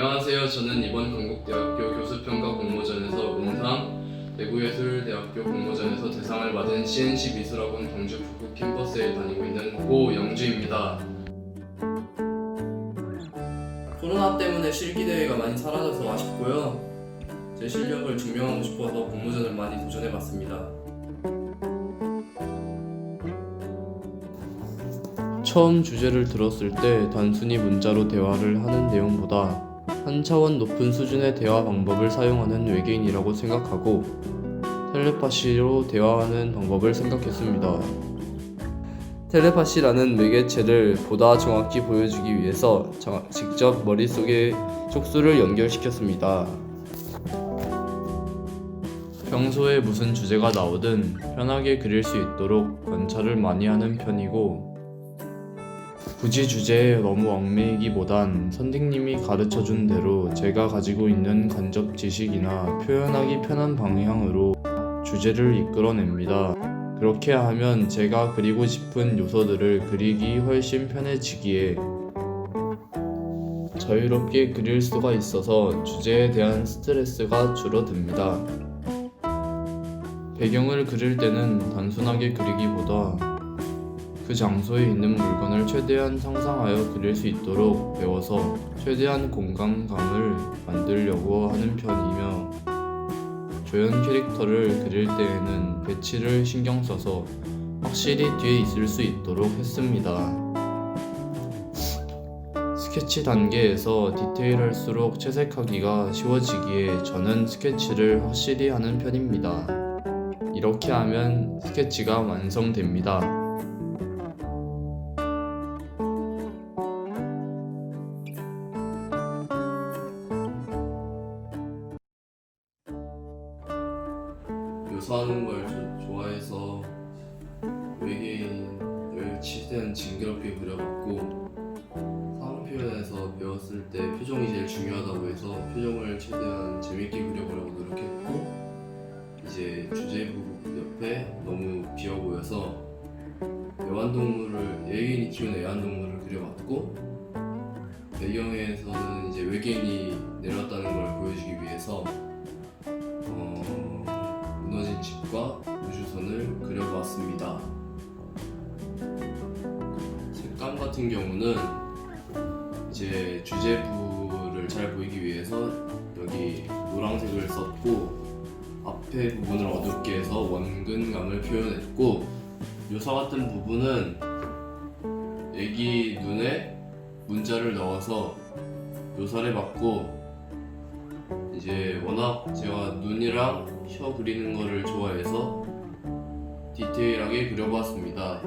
안녕하세요. 저는 이번 건국대학교 교수평가 공모전에서 음상, 대구예술대학교 공모전에서 대상을 받은 CNC 미술학원 광주 북구 캠퍼스에 다니고 있는 고영주입니다. 코로나 때문에 실기 대회가 많이 사라져서 아쉽고요. 제 실력을 증명하고 싶어서 공모전을 많이 도전해봤습니다. 처음 주제를 들었을 때 단순히 문자로 대화를 하는 내용보다 한 차원 높은 수준의 대화 방법을 사용하는 외계인이라고 생각하고 텔레파시로 대화하는 방법을 생각했습니다. 텔레파시라는 매개체를 보다 정확히 보여주기 위해서 정- 직접 머릿속에 촉수를 연결시켰습니다. 평소에 무슨 주제가 나오든 편하게 그릴 수 있도록 관찰을 많이 하는 편이고 굳이 주제에 너무 얽매이기보단 선생님이 가르쳐준 대로 제가 가지고 있는 간접 지식이나 표현하기 편한 방향으로 주제를 이끌어냅니다. 그렇게 하면 제가 그리고 싶은 요소들을 그리기 훨씬 편해지기에 자유롭게 그릴 수가 있어서 주제에 대한 스트레스가 줄어듭니다. 배경을 그릴 때는 단순하게 그리기보다 그 장소에 있는 물건을 최대한 상상하여 그릴 수 있도록 배워서 최대한 공간감을 만들려고 하는 편이며 조연 캐릭터를 그릴 때에는 배치를 신경 써서 확실히 뒤에 있을 수 있도록 했습니다. 스케치 단계에서 디테일할수록 채색하기가 쉬워지기에 저는 스케치를 확실히 하는 편입니다. 이렇게 하면 스케치가 완성됩니다. 묘사하는 걸좀 좋아해서 외계인을 최대한 징그럽게 그려봤고 상황 표현에서 배웠을 때 표정이 제일 중요하다고 해서 표정을 최대한 재밌게 그려보려고 노력했고 이제 주제부 옆에 너무 비어 보여서 애완동물을 외계인이 키우는 애완동물을 그려봤고 배경에서는 이제 외계인이 내려왔다는 걸 보여주기 위해서 과 우주선을 그려보았습니다. 색감 같은 경우는 이제 주제부를 잘 보이기 위해서 여기 노란색을 썼고 앞에 부분을 어둡게 해서 원근감을 표현했고 묘사 같은 부분은 애기 눈에 문자를 넣어서 묘사를 해봤고 이제 워낙 제가 눈이랑 혀 그리는 거를 좋아해서 디테일하게 그려봤습니다.